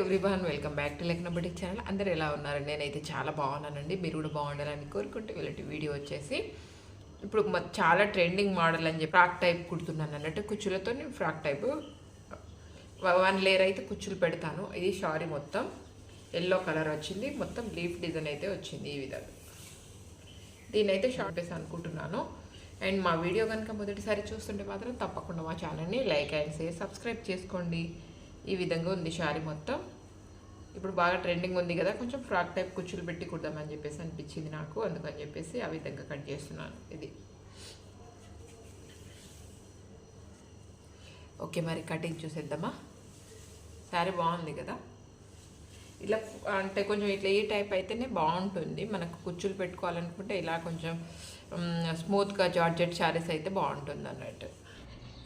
Everyone welcome back to లెక్న channel అందరూ ఎలా ఉన్నారు నేనైతే చాలా బాగున్నానండి. మీరు కూడా బాగుండాలని కోరుకుంటే వీళ్ళటి వీడియో వచ్చేసి ఇప్పుడు చాలా ట్రెండింగ్ మోడల్ అని చెప్పి ఫ్రాక్ టైప్ కుడుతున్నాను అన్నట్టు కుచ్చులతో నేను ఫ్రాక్ టైప్ వన్ లేయర్ అయితే కుచ్చులు పెడతాను. ఇది షారీ మొత్తం ఎల్లో కలర్ వచ్చింది. మొత్తం లీఫ్ డిజైన్ అయితే వచ్చింది ఈ విధంగా. దీన్ని అయితే షార్ట్ వేసి అనుకుంటున్నాను. అండ్ మా వీడియో కనుక మొదటిసారి చూస్తుంటే మాత్రం తప్పకుండా మా ఛానల్ని లైక్ అండ్ షేర్ సబ్స్క్రైబ్ చేసుకోండి. ఈ విధంగా ఉంది శారీ మొత్తం. ఇప్పుడు బాగా ట్రెండింగ్ ఉంది కదా కొంచెం ఫ్రాక్ టైప్ కుచ్చులు పెట్టి కుడదామని చెప్పేసి అనిపించింది నాకు. అందుకని చెప్పేసి ఆ విధంగా కట్ చేస్తున్నాను ఇది. ఓకే మరి కటింగ్ చూసేద్దామా? శారీ బాగుంది కదా. ఇలా అంటే కొంచెం ఇట్లా ఈ టైప్ అయితేనే బాగుంటుంది. మనకు కుచ్చులు పెట్టుకోవాలనుకుంటే ఇలా కొంచెం స్మూత్గా జార్జెట్ శారీస్ అయితే బాగుంటుంది అన్నట్టు.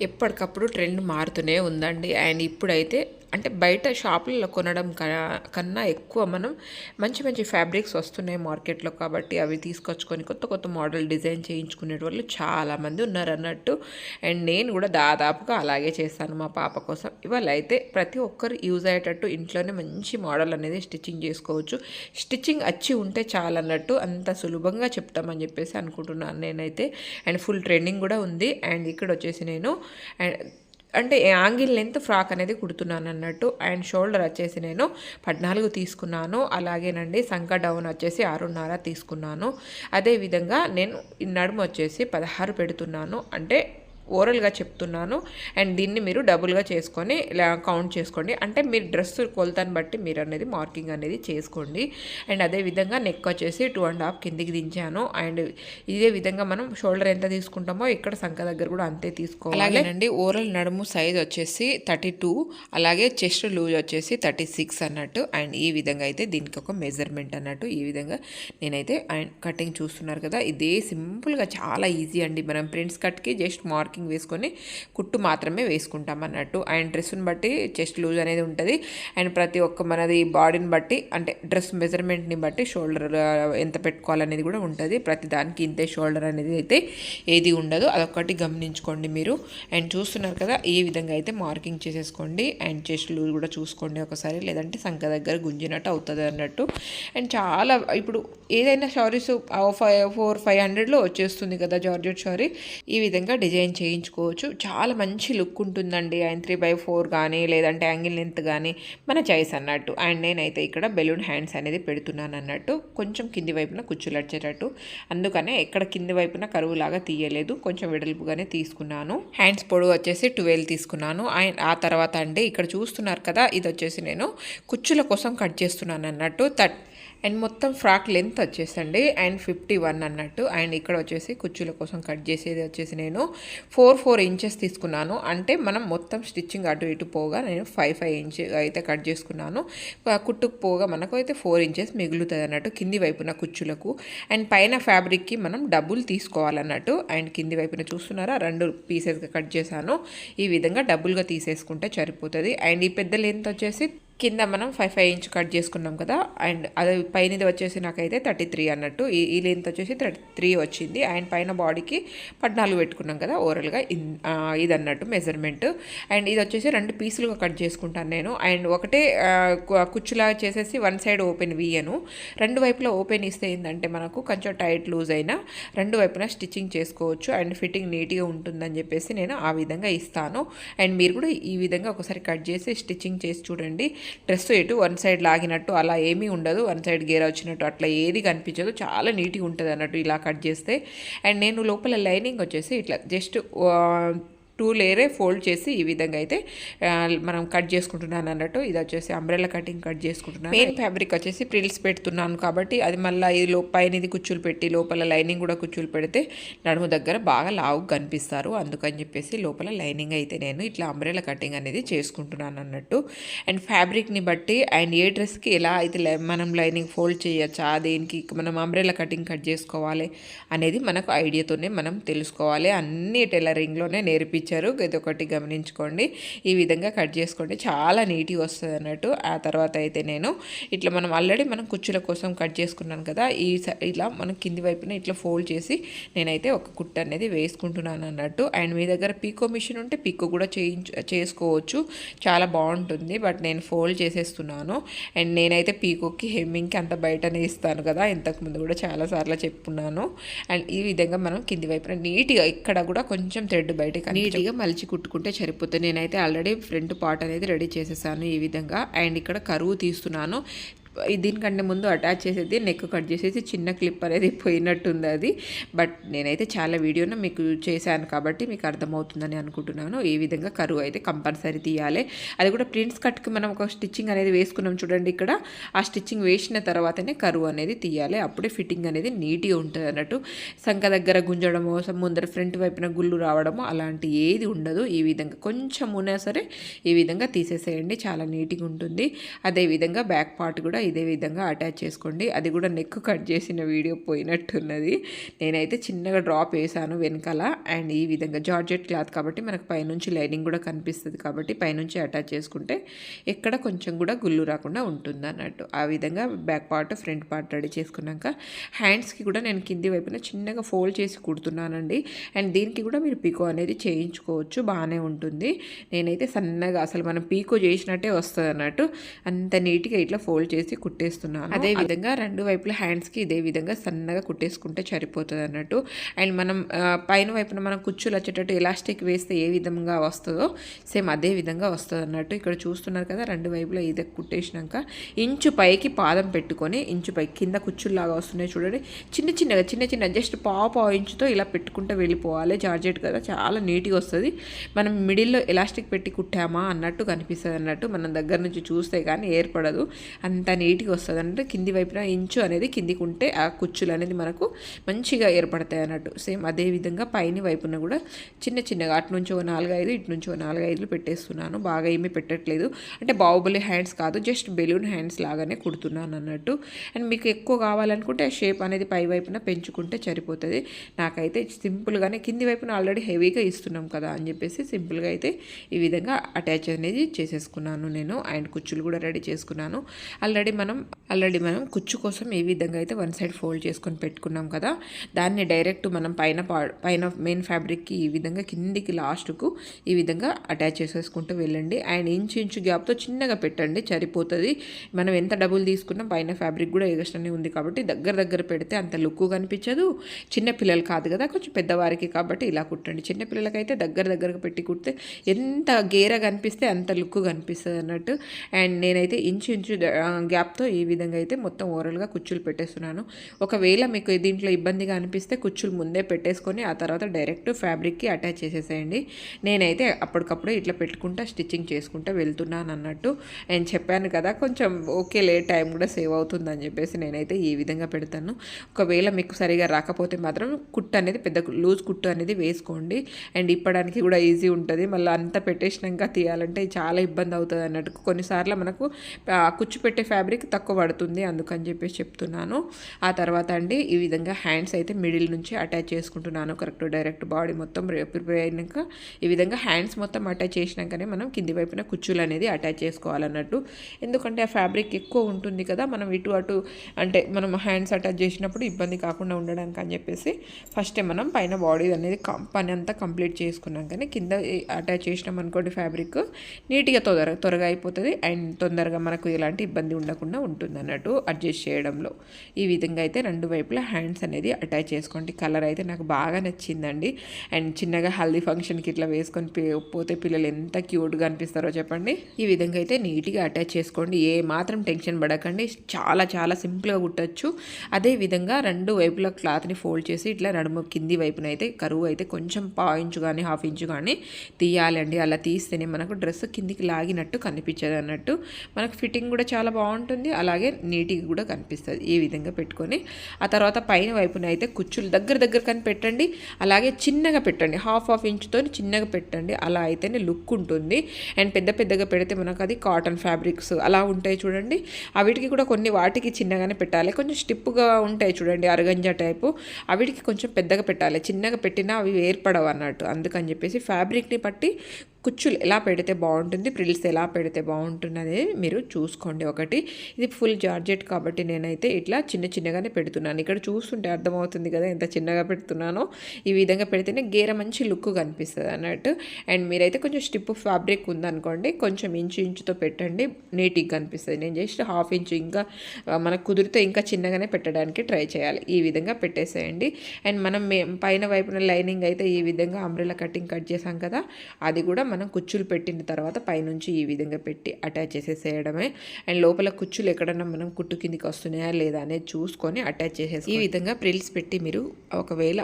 ఎప్పటికప్పుడు ట్రెండ్ మారుతూనే ఉందండి. అండ్ ఇప్పుడైతే అంటే బయట షాపులలో కొనడం క- కన్నా ఎక్కువ మనం మంచి మంచి ఫ్యాబ్రిక్స్ వస్తున్నాయి మార్కెట్లో కాబట్టి అవి తీసుకొచ్చుకొని కొత్త కొత్త మోడల్ డిజైన్ చేయించుకునే వాళ్ళు చాలామంది ఉన్నారు అన్నట్టు. అండ్ నేను కూడా దాదాపుగా అలాగే చేస్తాను మా పాప కోసం. ఇవాళ అయితే ప్రతి ఒక్కరు యూజ్ అయ్యేటట్టు ఇంట్లోనే మంచి మోడల్ అనేది స్టిచ్చింగ్ చేసుకోవచ్చు. స్టిచ్చింగ్ వచ్చి ఉంటే చాలన్నట్టు అంత సులభంగా చెప్తామని చెప్పేసి అనుకుంటున్నాను నేనైతే. అండ్ ఫుల్ ట్రెండింగ్ కూడా ఉంది. అండ్ ఇక్కడ వచ్చేసి నేను అండ్ అంటే యాంగిల్ లెంత్ ఫ్రాక్ అనేది కుడుతున్నాను అన్నట్టు. అండ్ షోల్డర్ వచ్చేసి నేను పద్నాలుగు తీసుకున్నాను. అలాగేనండి సంక డౌన్ వచ్చేసి ఆరున్నర తీసుకున్నాను. అదేవిధంగా నేను ఈ నడుము వచ్చేసి పదహారు పెడుతున్నాను. అంటే ఓరల్గా చెప్తున్నాను. అండ్ దీన్ని మీరు డబుల్గా చేసుకొని ఇలా కౌంట్ చేసుకోండి. అంటే మీరు డ్రెస్ కొలతాన్ని బట్టి మీరు అనేది మార్కింగ్ అనేది చేసుకోండి. అండ్ అదే విధంగా నెక్ వచ్చేసి టూ అండ్ హాఫ్ కిందికి దించాను. అండ్ ఇదే విధంగా మనం షోల్డర్ ఎంత తీసుకుంటామో ఇక్కడ సంఖ దగ్గర కూడా అంతే తీసుకోవాలి. అలాగేనండి ఓరల్ నడుము సైజ్ వచ్చేసి థర్టీ టూ అలాగే చెస్ట్ లూజ్ వచ్చేసి థర్టీ సిక్స్ అన్నట్టు. అండ్ ఈ విధంగా అయితే దీనికి ఒక మెజర్మెంట్ అన్నట్టు ఈ విధంగా నేనైతే అండ్ కటింగ్ చూస్తున్నారు కదా ఇదే సింపుల్గా చాలా ఈజీ అండి. మనం ప్రింట్స్ కట్కి జస్ట్ మార్క్ మార్కింగ్ వేసుకొని కుట్టు మాత్రమే వేసుకుంటాం అన్నట్టు. అండ్ డ్రెస్ని బట్టి చెస్ట్ లూజ్ అనేది ఉంటుంది. అండ్ ప్రతి ఒక్క మనది బాడీని బట్టి అంటే డ్రెస్ మెజర్మెంట్ని బట్టి షోల్డర్ ఎంత పెట్టుకోవాలనేది కూడా ఉంటుంది. ప్రతి దానికి ఇంతే షోల్డర్ అనేది అయితే ఏది ఉండదు. అదొకటి గమనించుకోండి మీరు. అండ్ చూస్తున్నారు కదా ఈ విధంగా అయితే మార్కింగ్ చేసేసుకోండి. అండ్ చెస్ట్ లూజ్ కూడా చూసుకోండి ఒకసారి. లేదంటే సంఖ దగ్గర గుంజినట్టు అవుతుంది అన్నట్టు. అండ్ చాలా ఇప్పుడు ఏదైనా షారీస్ ఫైవ్ ఫోర్ ఫైవ్ హండ్రెడ్లో వచ్చేస్తుంది కదా జార్జెట్ షారీ ఈ విధంగా డిజైన్ చేయించుకోవచ్చు. చాలా మంచి లుక్ ఉంటుందండి. ఆయన త్రీ బై ఫోర్ కానీ లేదంటే యాంగిల్ లెంత్ కానీ మన చాయిస్ అన్నట్టు. అండ్ నేనైతే ఇక్కడ బెలూన్ హ్యాండ్స్ అనేది పెడుతున్నాను అన్నట్టు. కొంచెం కింది వైపున కుచ్చులు అడిచేటట్టు అందుకనే ఎక్కడ కింది వైపున కరువులాగా తీయలేదు. కొంచెం వెడల్పుగానే తీసుకున్నాను. హ్యాండ్స్ పొడవు వచ్చేసి ట్వెల్వ్ తీసుకున్నాను. అండ్ ఆ తర్వాత అండి ఇక్కడ చూస్తున్నారు కదా ఇది వచ్చేసి నేను కుచ్చుల కోసం కట్ చేస్తున్నాను అన్నట్టు. థర్ట్ అండ్ మొత్తం ఫ్రాక్ లెంత్ వచ్చేసండి అండ్ ఫిఫ్టీ వన్ అన్నట్టు. అండ్ ఇక్కడ వచ్చేసి కుచ్చుల కోసం కట్ చేసేది వచ్చేసి నేను ఫోర్ ఫోర్ ఇంచెస్ తీసుకున్నాను. అంటే మనం మొత్తం స్టిచ్చింగ్ అటు ఇటు పోగా నేను ఫైవ్ ఫైవ్ ఇంచ్ అయితే కట్ చేసుకున్నాను. కుట్టుకు పోగా మనకు అయితే ఫోర్ ఇంచెస్ మిగులుతుంది అన్నట్టు కింది వైపున కుచ్చులకు అండ్ పైన ఫ్యాబ్రిక్కి మనం డబ్బులు తీసుకోవాలన్నట్టు. అండ్ కింది వైపున చూస్తున్నారా రెండు పీసెస్గా కట్ చేశాను. ఈ విధంగా డబ్బులుగా తీసేసుకుంటే సరిపోతుంది. అండ్ ఈ పెద్ద లెంత్ వచ్చేసి కింద మనం ఫైవ్ ఫైవ్ ఇంచ్ కట్ చేసుకున్నాం కదా అండ్ అది పైనది వచ్చేసి నాకైతే థర్టీ త్రీ అన్నట్టు. ఈ ఈ లెంత్ వచ్చేసి థర్టీ త్రీ వచ్చింది. అండ్ పైన బాడీకి పద్నాలుగు పెట్టుకున్నాం కదా ఓవరాల్గా ఇది అన్నట్టు మెజర్మెంట్ అండ్ ఇది వచ్చేసి రెండు పీసులుగా కట్ చేసుకుంటాను నేను. అండ్ ఒకటే కుచ్చులాగా చేసేసి వన్ సైడ్ ఓపెన్ వీయను. రెండు వైపులా ఓపెన్ ఇస్తే ఏంటంటే మనకు కొంచెం టైట్ లూజ్ అయినా రెండు వైపున స్టిచ్చింగ్ చేసుకోవచ్చు. అండ్ ఫిట్టింగ్ నీట్గా ఉంటుందని చెప్పేసి నేను ఆ విధంగా ఇస్తాను. అండ్ మీరు కూడా ఈ విధంగా ఒకసారి కట్ చేసి స్టిచ్చింగ్ చేసి చూడండి. డ్రెస్ ఎటు వన్ సైడ్ లాగినట్టు అలా ఏమీ ఉండదు. వన్ సైడ్ గేర్ వచ్చినట్టు అట్లా ఏది కనిపించదు. చాలా నీట్గా ఉంటుంది అన్నట్టు ఇలా కట్ చేస్తే. అండ్ నేను లోపల లైనింగ్ వచ్చేసి ఇట్లా జస్ట్ టూ లేయరే ఫోల్డ్ చేసి ఈ విధంగా అయితే మనం కట్ చేసుకుంటున్నాను అన్నట్టు. ఇది వచ్చేసి అంబ్రెల్లా కటింగ్ కట్ చేసుకుంటున్నాను. మెయిన్ ఫ్యాబ్రిక్ వచ్చేసి ప్రిల్స్ పెడుతున్నాను కాబట్టి అది మళ్ళీ ఇది లో పైన ఇది కుచ్చులు పెట్టి లోపల లైనింగ్ కూడా కుచ్చులు పెడితే నడుము దగ్గర బాగా లావు కనిపిస్తారు. అందుకని చెప్పేసి లోపల లైనింగ్ అయితే నేను ఇట్లా అంబ్రెల్లా కటింగ్ అనేది చేసుకుంటున్నాను అన్నట్టు. అండ్ ఫ్యాబ్రిక్ని బట్టి అండ్ ఏ డ్రెస్కి ఎలా అయితే మనం లైనింగ్ ఫోల్డ్ చేయొచ్చా దేనికి మనం అంబ్రెల్లా కటింగ్ కట్ చేసుకోవాలి అనేది మనకు ఐడియాతోనే మనం తెలుసుకోవాలి. అన్ని టైలరింగ్లోనే నేర్పించారు ఇచ్చారు. ఇది ఒకటి గమనించుకోండి. ఈ విధంగా కట్ చేసుకోండి. చాలా నీట్గా వస్తుంది అన్నట్టు. ఆ తర్వాత అయితే నేను ఇట్లా మనం ఆల్రెడీ మనం కుర్చీల కోసం కట్ చేసుకున్నాను కదా ఈ స- ఇలా మనం కింది వైపున ఇట్లా ఫోల్డ్ చేసి నేనైతే ఒక కుట్ట అనేది వేసుకుంటున్నాను అన్నట్టు. అండ్ మీ దగ్గర పీకో మిషన్ ఉంటే పీకో కూడా చేయించు చేసుకోవచ్చు. చాలా బాగుంటుంది. బట్ నేను ఫోల్డ్ చేసేస్తున్నాను. అండ్ నేనైతే పీకోకి హెమ్మింగ్కి అంత బయటనే ఇస్తాను కదా. ఇంతకుముందు కూడా చాలాసార్లు చెప్పుకున్నాను అండ్ ఈ విధంగా మనం కింది వైపున నీట్గా ఇక్కడ కూడా కొంచెం థ్రెడ్ బయటకి నీట్గా మలిచి కుట్టుకుంటే సరిపోతుంది. నేనైతే ఆల్రెడీ ఫ్రంట్ పార్ట్ అనేది రెడీ చేసేసాను ఈ విధంగా. అండ్ ఇక్కడ కరువు తీస్తున్నాను. దీనికంటే ముందు అటాచ్ చేసేది నెక్ కట్ చేసేసి చిన్న క్లిప్ అనేది పోయినట్టుంది అది. బట్ నేనైతే చాలా వీడియోను మీకు చేశాను కాబట్టి మీకు అర్థమవుతుందని అనుకుంటున్నాను. ఈ విధంగా కరువు అయితే కంపల్సరీ తీయాలి. అది కూడా ప్రింట్స్ కట్కి మనం ఒక స్టిచ్చింగ్ అనేది వేసుకున్నాం చూడండి ఇక్కడ. ఆ స్టిచ్చింగ్ వేసిన తర్వాతనే కరువు అనేది తీయాలి. అప్పుడే ఫిట్టింగ్ అనేది నీట్గా ఉంటుంది అన్నట్టు. సంఖ దగ్గర గుంజడమో ముందర ఫ్రంట్ వైపున గుళ్ళు రావడమో అలాంటి ఏది ఉండదు. ఈ విధంగా కొంచెం ఉన్నా సరే ఈ విధంగా తీసేసేయండి. చాలా నీట్గా ఉంటుంది. అదే విధంగా బ్యాక్ పార్ట్ కూడా ఇదే విధంగా అటాచ్ చేసుకోండి. అది కూడా నెక్ కట్ చేసిన వీడియో పోయినట్టున్నది. నేనైతే చిన్నగా డ్రాప్ వేసాను వెనకాల. అండ్ ఈ విధంగా జార్జెట్ క్లాత్ కాబట్టి మనకు పైనుంచి లైనింగ్ కూడా కనిపిస్తుంది కాబట్టి పైనుంచి అటాచ్ చేసుకుంటే ఎక్కడ కొంచెం కూడా గుళ్ళు రాకుండా ఉంటుంది అన్నట్టు ఆ విధంగా back part front part ready చేసుకున్నాక హ్యాండ్స్కి కూడా నేను కింది వైపున చిన్నగా ఫోల్డ్ చేసి కుడుతున్నానండి. అండ్ దీనికి కూడా మీరు పీకో అనేది చేయించుకోవచ్చు. బాగానే ఉంటుంది. నేనైతే సన్నగా అసలు మనం పీకో చేసినట్టే వస్తుంది అన్నట్టు అంత నీట్గా ఇట్లా ఫోల్డ్ చేసి కుట్టేస్తున్నాను. అదే విధంగా రెండు వైపుల హ్యాండ్స్కి ఇదే విధంగా సన్నగా కుట్టేసుకుంటే సరిపోతుంది అన్నట్టు. అండ్ మనం పైన వైపున మనం కుచ్చులు వచ్చేటట్టు ఎలాస్టిక్ వేస్తే ఏ విధంగా వస్తుందో సేమ్ అదే విధంగా వస్తుంది అన్నట్టు ఇక్కడ చూస్తున్నారు కదా రెండు వైపులా ఇదే కుట్టేసినాక. ఇంచు పైకి పాదం పెట్టుకొని ఇంచు పై కింద కుచ్చుల్లాగా వస్తున్నాయి చూడండి. చిన్న చిన్నగా చిన్న చిన్న జస్ట్ పావు పావు ఇంచుతో ఇలా పెట్టుకుంటూ వెళ్ళిపోవాలి. జార్జెట్ కదా చాలా నీట్గా వస్తుంది. మనం మిడిల్లో ఎలాస్టిక్ పెట్టి కుట్టామా అన్నట్టు కనిపిస్తుంది అన్నట్టు. మనం దగ్గర నుంచి చూస్తే కానీ ఏర్పడదు. అంత నీట్గా వస్తుంది అంటే కింది వైపున ఇంచు అనేది కిందికి ఉంటే ఆ కుచ్చులు అనేది మనకు మంచిగా ఏర్పడతాయి అన్నట్టు. సేమ్ అదే విధంగా పైన వైపున కూడా చిన్న చిన్నగా అటు నుంచి ఓ నాలుగైదు ఇటు నుంచి ఓ నాలుగైదులు పెట్టేస్తున్నాను. బాగా ఏమీ పెట్టట్లేదు. అంటే బాహుబలి హ్యాండ్స్ కాదు జస్ట్ బెలూన్ హ్యాండ్స్ లాగానే కుడుతున్నాను అన్నట్టు. అండ్ మీకు ఎక్కువ కావాలనుకుంటే ఆ షేప్ అనేది పై వైపున పెంచుకుంటే సరిపోతుంది. నాకైతే సింపుల్గానే కింది వైపున ఆల్రెడీ హెవీగా ఇస్తున్నాం కదా అని చెప్పేసి సింపుల్గా అయితే ఈ విధంగా అటాచ్ అనేది చేసేసుకున్నాను నేను. అండ్ కుచ్చులు కూడా రెడీ చేసుకున్నాను. ఆల్రెడీ మనం ఆల్రెడీ మనం కుచ్చు కోసం ఏ విధంగా అయితే వన్ సైడ్ ఫోల్డ్ చేసుకొని పెట్టుకున్నాం కదా దాన్ని డైరెక్ట్ మనం పైన పా- పైన మెయిన్ ఫ్యాబ్రిక్కి ఈ విధంగా కిందికి లాస్ట్కు ఈ విధంగా అటాచ్ చేసేసుకుంటూ వెళ్ళండి. అండ్ ఇంచు ఇంచు గ్యాప్తో చిన్నగా పెట్టండి సరిపోతుంది. మనం ఎంత డబ్బులు తీసుకున్నా పైన ఫ్యాబ్రిక్ కూడా ఎగస్ట్రానే ఉంది కాబట్టి దగ్గర దగ్గర పెడితే అంత లుక్ కనిపించదు. చిన్న పిల్లలు కాదు కదా కొంచెం పెద్దవారికి కాబట్టి ఇలా కుట్టండి. చిన్న పిల్లలకైతే దగ్గర దగ్గరకు పెట్టి కుడితే ఎంత గేర కనిపిస్తే అంత లుక్ కనిపిస్తుంది అన్నట్టు అండ్ నేనైతే ఇంచు ఇంచు గ్యాప్ గ్యాప్తో ఈ విధంగా అయితే మొత్తం ఓవరాల్గా కుచ్చులు పెట్టేస్తున్నాను. ఒకవేళ మీకు దీంట్లో ఇబ్బందిగా అనిపిస్తే కుచ్చులు ముందే పెట్టేసుకొని ఆ తర్వాత డైరెక్ట్ ఫ్యాబ్రిక్కి అటాచ్ చేసేసేయండి. నేనైతే అప్పటికప్పుడు ఇట్లా పెట్టుకుంటా స్టిచ్చింగ్ చేసుకుంటా వెళ్తున్నాను అన్నట్టు. నేను చెప్పాను కదా కొంచెం ఓకే లేట్ టైం కూడా సేవ్ అవుతుందని చెప్పేసి నేనైతే ఈ విధంగా పెడతాను. ఒకవేళ మీకు సరిగా రాకపోతే మాత్రం కుట్టు అనేది పెద్ద లూజ్ కుట్టు అనేది వేసుకోండి. అండ్ ఇప్పడానికి కూడా ఈజీ ఉంటుంది. మళ్ళీ అంతా పెట్టేసినాక తీయాలంటే చాలా ఇబ్బంది అవుతుంది అన్నట్టు. కొన్నిసార్లు మనకు కుచ్చు పెట్టే ఫ్యాబ్రిక్ తక్కువ పడుతుంది అందుకని చెప్పేసి చెప్తున్నాను. ఆ తర్వాత అండి ఈ విధంగా హ్యాండ్స్ అయితే మిడిల్ నుంచి అటాచ్ చేసుకుంటున్నాను. కరెక్ట్ డైరెక్ట్ బాడీ మొత్తం ప్రిపేర్ అయినాక ఈ విధంగా హ్యాండ్స్ మొత్తం అటాచ్ చేసినాకనే మనం కింది వైపున కుచ్చులు అనేది అటాచ్ చేసుకోవాలన్నట్టు. ఎందుకంటే ఆ ఫ్యాబ్రిక్ ఎక్కువ ఉంటుంది కదా మనం ఇటు అటు అంటే మనం హ్యాండ్స్ అటాచ్ చేసినప్పుడు ఇబ్బంది కాకుండా ఉండడానికి అని చెప్పేసి ఫస్టే మనం పైన బాడీ అనేది పని అంతా కంప్లీట్ చేసుకున్నాకనే కింద అటాచ్ చేసినాం అనుకోండి ఫ్యాబ్రిక్ నీట్గా తొందర త్వరగా అయిపోతుంది. అండ్ తొందరగా మనకు ఎలాంటి ఇబ్బంది ఉండదు. ఉండకుండా ఉంటుంది అన్నట్టు అడ్జస్ట్ చేయడంలో. ఈ విధంగా అయితే రెండు వైపులా హ్యాండ్స్ అనేది అటాచ్ చేసుకోండి. కలర్ అయితే నాకు బాగా నచ్చిందండి. అండ్ చిన్నగా హల్దీ ఫంక్షన్కి ఇట్లా వేసుకొని పోతే పిల్లలు ఎంత క్యూట్గా అనిపిస్తారో చెప్పండి. ఈ విధంగా అయితే నీట్గా అటాచ్ చేసుకోండి. ఏ మాత్రం టెన్షన్ పడకండి. చాలా చాలా సింపుల్గా కుట్టచ్చు. అదే విధంగా రెండు వైపుల క్లాత్ని ఫోల్డ్ చేసి ఇట్లా నడుము కింది వైపున అయితే కరువు అయితే కొంచెం పావు ఇంచు కానీ హాఫ్ ఇంచు కానీ తీయాలండి. అలా తీస్తేనే మనకు డ్రెస్ కిందికి లాగినట్టు కనిపించదు అన్నట్టు మనకు ఫిట్టింగ్ కూడా చాలా బాగుంటుంది. బాగుంటుంది. అలాగే నీట్గా కూడా కనిపిస్తుంది. ఈ విధంగా పెట్టుకొని ఆ తర్వాత పైన వైపున అయితే కుచ్చులు దగ్గర దగ్గర కానీ పెట్టండి అలాగే చిన్నగా పెట్టండి. హాఫ్ హాఫ్ ఇంచుతో చిన్నగా పెట్టండి. అలా అయితేనే లుక్ ఉంటుంది. అండ్ పెద్ద పెద్దగా పెడితే మనకు అది కాటన్ ఫ్యాబ్రిక్స్ అలా ఉంటాయి చూడండి. అవిటికి కూడా కొన్ని వాటికి చిన్నగానే పెట్టాలి. కొంచెం స్టిప్గా ఉంటాయి చూడండి. అరగంజా టైపు. అవిటికి కొంచెం పెద్దగా పెట్టాలి. చిన్నగా పెట్టినా అవి ఏర్పడవు అన్నట్టు. అందుకని చెప్పేసి ఫ్యాబ్రిక్ని బట్టి కుచ్చులు ఎలా పెడితే బాగుంటుంది ప్రిల్స్ ఎలా పెడితే బాగుంటుంది అనేది మీరు చూసుకోండి ఒకటి. ఇది ఫుల్ జార్జెట్ కాబట్టి నేనైతే ఇట్లా చిన్న చిన్నగానే పెడుతున్నాను. ఇక్కడ చూస్తుంటే అర్థమవుతుంది కదా ఎంత చిన్నగా పెడుతున్నానో. ఈ విధంగా పెడితేనే గేర మంచి లుక్ కనిపిస్తుంది అన్నట్టు. అండ్ మీరైతే కొంచెం స్టిప్ ఫ్యాబ్రిక్ ఉందనుకోండి కొంచెం ఇంచు ఇంచుతో పెట్టండి నీట్గా కనిపిస్తుంది. నేను జస్ట్ హాఫ్ ఇంచు ఇంకా మనకు కుదిరితే ఇంకా చిన్నగానే పెట్టడానికి ట్రై చేయాలి. ఈ విధంగా పెట్టేసేయండి. అండ్ మనం పైన వైపున లైనింగ్ అయితే ఈ విధంగా అంబ్రెలా కటింగ్ కట్ చేసాం కదా అది కూడా మనం కుచ్చులు పెట్టిన తర్వాత పైనుంచి ఈ విధంగా పెట్టి అటాచ్ చేసేసేయడమే. అండ్ లోపల కుచ్చులు ఎక్కడన్నా మనం కుట్టు కిందికి వస్తున్నాయా లేదా అనేది చూసుకొని అటాచ్ చేసేసి ఈ విధంగా ప్రిల్స్ పెట్టి మీరు ఒకవేళ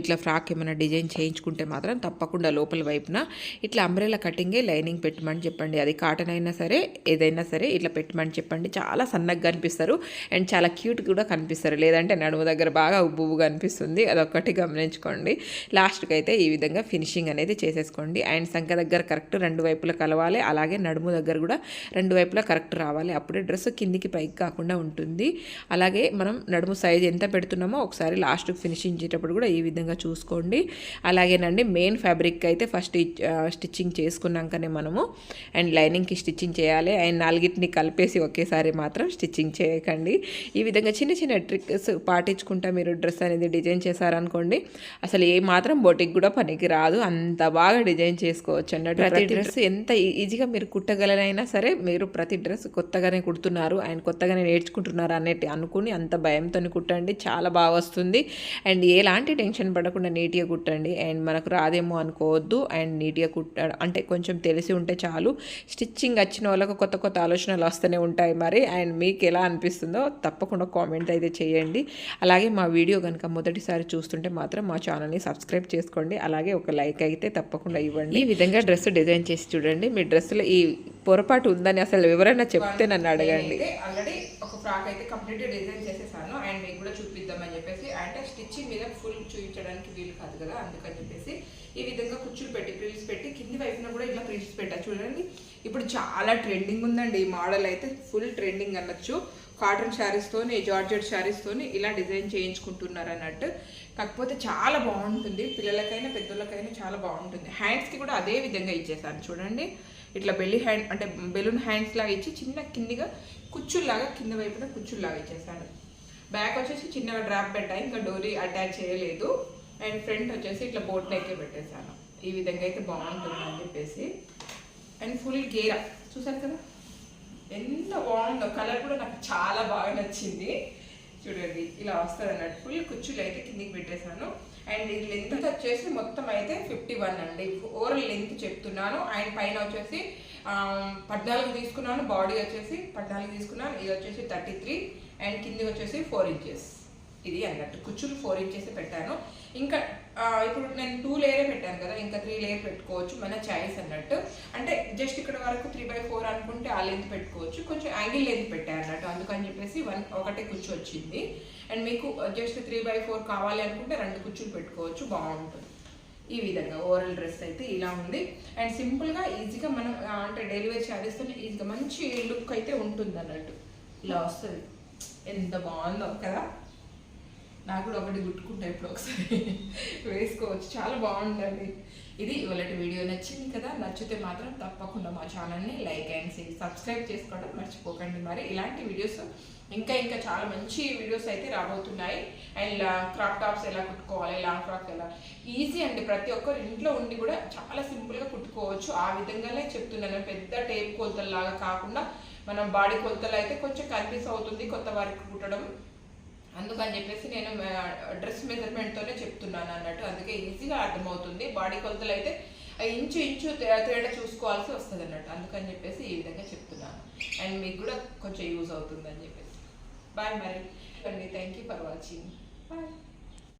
ఇట్లా ఫ్రాక్ ఏమైనా డిజైన్ చేయించుకుంటే మాత్రం తప్పకుండా లోపల వైపున ఇట్లా అంబ్రెలా కటింగే లైనింగ్ పెట్టమని చెప్పండి. అది కాటన్ అయినా సరే ఏదైనా సరే ఇట్లా పెట్టమని చెప్పండి. చాలా సన్నగా కనిపిస్తారు. అండ్ చాలా క్యూట్ కూడా కనిపిస్తారు. లేదంటే నడుము దగ్గర బాగా ఉబ్బుగా అనిపిస్తుంది. అదొక్కటి గమనించుకోండి. లాస్ట్కి అయితే ఈ విధంగా ఫినిషింగ్ అనేది చేసేసుకోండి. అండ్ సంఖ దగ్గర దగ్గర కరెక్ట్ రెండు వైపులా కలవాలి. అలాగే నడుము దగ్గర కూడా రెండు వైపులా కరెక్ట్ రావాలి. అప్పుడే డ్రెస్ కిందికి పైకి కాకుండా ఉంటుంది. అలాగే మనం నడుము సైజ్ ఎంత పెడుతున్నామో ఒకసారి లాస్ట్కి ఫినిషింగ్ చేసేటప్పుడు కూడా ఈ విధంగా చూసుకోండి. అలాగేనండి మెయిన్ ఫ్యాబ్రిక్ అయితే ఫస్ట్ స్టిచ్చింగ్ చేసుకున్నాకనే మనము అండ్ లైనింగ్కి స్టిచ్చింగ్ చేయాలి. అండ్ నాలుగిటిని కలిపేసి ఒకేసారి మాత్రం స్టిచ్చింగ్ చేయకండి. ఈ విధంగా చిన్న చిన్న ట్రిక్స్ పాటించుకుంటా మీరు డ్రెస్ అనేది డిజైన్ చేశారనుకోండి అసలు ఏ మాత్రం బొటిక్ కూడా పనికి రాదు. అంత బాగా డిజైన్ చేసుకోవచ్చు అన్నట్టు ప్రతి డ్రెస్ ఎంత ఈజీగా మీరు కుట్టగలరైనా సరే మీరు ప్రతి డ్రెస్ కొత్తగానే కుడుతున్నారు. అండ్ కొత్తగానే నేర్చుకుంటున్నారు అన్నట్టు అనుకుని అంత భయంతో కుట్టండి. చాలా బాగా వస్తుంది. అండ్ ఎలాంటి టెన్షన్ పడకుండా నీట్గా కుట్టండి. అండ్ మనకు రాదేమో అనుకోవద్దు. అండ్ నీట్గా కుట్ట అంటే కొంచెం తెలిసి ఉంటే చాలు. స్టిచ్చింగ్ వచ్చిన వాళ్ళకు కొత్త కొత్త ఆలోచనలు వస్తూనే ఉంటాయి మరి. అండ్ మీకు ఎలా అనిపిస్తుందో తప్పకుండా కామెంట్ అయితే చేయండి. అలాగే మా వీడియో కనుక మొదటిసారి చూస్తుంటే మాత్రం మా ఛానల్ని సబ్స్క్రైబ్ చేసుకోండి. అలాగే ఒక లైక్ అయితే తప్పకుండా ఇవ్వండి. ఈ విధంగా డ్రెస్ డిజైన్ చేసి చూడండి. మీ డ్రెస్సులో ఈ పొరపాటు ఉందని అసలు ఎవరైనా చెప్తే నన్ను అడగండి. ఆల్రెడీ ఒక ఫ్రాక్ అయితే కంప్లీట్గా డిజైన్ చేసేసాను. అండ్ మీకు కూడా చూపిద్దామని చెప్పేసి. అంటే స్టిచ్చింగ్ మీద ఫుల్ చూపించడానికి వీలు కాదు కదా అందుకని చెప్పేసి ఈ విధంగా కుచ్చులు పెట్టి ప్రిల్స్ పెట్టి కింది వైపున కూడా ఇట్లా ప్రిల్స్ పెట్టా. చూడండి. ఇప్పుడు చాలా ట్రెండింగ్ ఉందండి. ఈ మోడల్ అయితే ఫుల్ ట్రెండింగ్ అనొచ్చు. కాటన్ శారీస్తోని జార్జెట్ శారీస్తోని ఇలా డిజైన్ చేయించుకుంటున్నారు అన్నట్టు. కాకపోతే చాలా బాగుంటుంది. పిల్లలకైనా పెద్దలకైనా చాలా బాగుంటుంది. హ్యాండ్స్కి కూడా అదే విధంగా ఇచ్చేసాను చూడండి. ఇట్లా బెల్లి హ్యాండ్ అంటే బెలూన్ హ్యాండ్స్ లాగా ఇచ్చి చిన్న కిందిగా కుచ్చుల్లాగా కింద వైపున కుచ్చుల్లాగా ఇచ్చేసాను బ్యాక్ వచ్చేసి చిన్నగా డ్రాప్ పెట్టా. ఇంకా డోరీ అటాచ్ చేయలేదు. అండ్ ఫ్రంట్ వచ్చేసి ఇట్లా బోట్ నెక్కే పెట్టేశాను. ఈ విధంగా అయితే బాగుంటుంది అని చెప్పేసి. అండ్ ఫుల్ గేరా చూసారు కదా? ఎంత బాగుందో కలర్ కూడా నాకు చాలా బాగా నచ్చింది. చూడండి ఇలా వస్తుంది అన్నట్టు. ఫుల్ కుచ్చులు అయితే కిందికి పెట్టేశాను. అండ్ ఇది లెంత్ వచ్చేసి మొత్తం అయితే ఫిఫ్టీ వన్ అండి. ఓవరాల్ లెంత్ చెప్తున్నాను. అండ్ పైన వచ్చేసి పద్నాలుగు తీసుకున్నాను. బాడీ వచ్చేసి పద్నాలుగు తీసుకున్నాను. ఇది వచ్చేసి థర్టీ త్రీ అండ్ కింది వచ్చేసి ఫోర్ ఇంచెస్ ఇది అన్నట్టు. కుచ్చులు ఫోర్ ఇంచెస్ పెట్టాను. ఇంకా ఇప్పుడు నేను టూ లేయరే పెట్టాను కదా ఇంకా త్రీ లేయర్ పెట్టుకోవచ్చు మన చాయిస్ అన్నట్టు. అంటే జస్ట్ ఇక్కడ వరకు త్రీ బై ఫోర్ అనుకుంటే ఆ లెంత్ పెట్టుకోవచ్చు. కొంచెం యాంగిల్ లెంత్ పెట్టాను అన్నట్టు. అందుకని చెప్పేసి వన్ ఒకటే కుచ్చు వచ్చింది అండ్ మీకు జస్ట్ త్రీ బై ఫోర్ కావాలి అనుకుంటే రెండు కుచ్చులు పెట్టుకోవచ్చు. బాగుంటుంది. ఈ విధంగా ఓవరాల్ డ్రెస్ అయితే ఇలా ఉంది. అండ్ సింపుల్గా ఈజీగా మనం అంటే డెలివరీ శారీస్తో ఈజీగా మంచి లుక్ అయితే ఉంటుంది అన్నట్టు ఇలా వస్తుంది. ఎంత బాగుందో కదా. నాకు కూడా ఒకటి గుట్టుకుంటా ఇప్పుడు ఒకసారి. వేసుకోవచ్చు. చాలా బాగుందండి. ఇది ఇవాళ వీడియో నచ్చింది కదా నచ్చితే మాత్రం తప్పకుండా మా ఛానల్ని లైక్ అండ్ సబ్స్క్రైబ్ చేసుకోవడం మర్చిపోకండి మరి. ఇలాంటి వీడియోస్ ఇంకా ఇంకా చాలా మంచి వీడియోస్ అయితే రాబోతున్నాయి. అండ్ క్రాప్ టాప్స్ ఎలా కుట్టుకోవాలి లాంగ్ ఫ్రాక్ ఎలా? ఈజీ అండి. ప్రతి ఒక్కరు ఇంట్లో ఉండి కూడా చాలా సింపుల్గా కుట్టుకోవచ్చు. ఆ విధంగానే చెప్తున్నాను. పెద్ద టేప్ కొలతల్లాగా కాకుండా మనం బాడీ కొలతలు అయితే కొంచెం కన్ఫ్యూజ్ అవుతుంది కొత్త వారికి కుట్టడం. అందుకని చెప్పేసి నేను డ్రెస్ మెజర్మెంట్తోనే చెప్తున్నాను అన్నట్టు. అందుకే ఈజీగా అర్థమవుతుంది. బాడీ కొలతలు అయితే ఇంచు ఇంచు తే- తేడా చూసుకోవాల్సి వస్తుంది అన్నట్టు. అందుకని చెప్పేసి ఈ విధంగా చెప్తున్నాను. అండ్ మీకు కూడా కొంచెం యూజ్ అవుతుంది అని చెప్పేసి. బాయ్ మరి. Thank you for watching. Bye.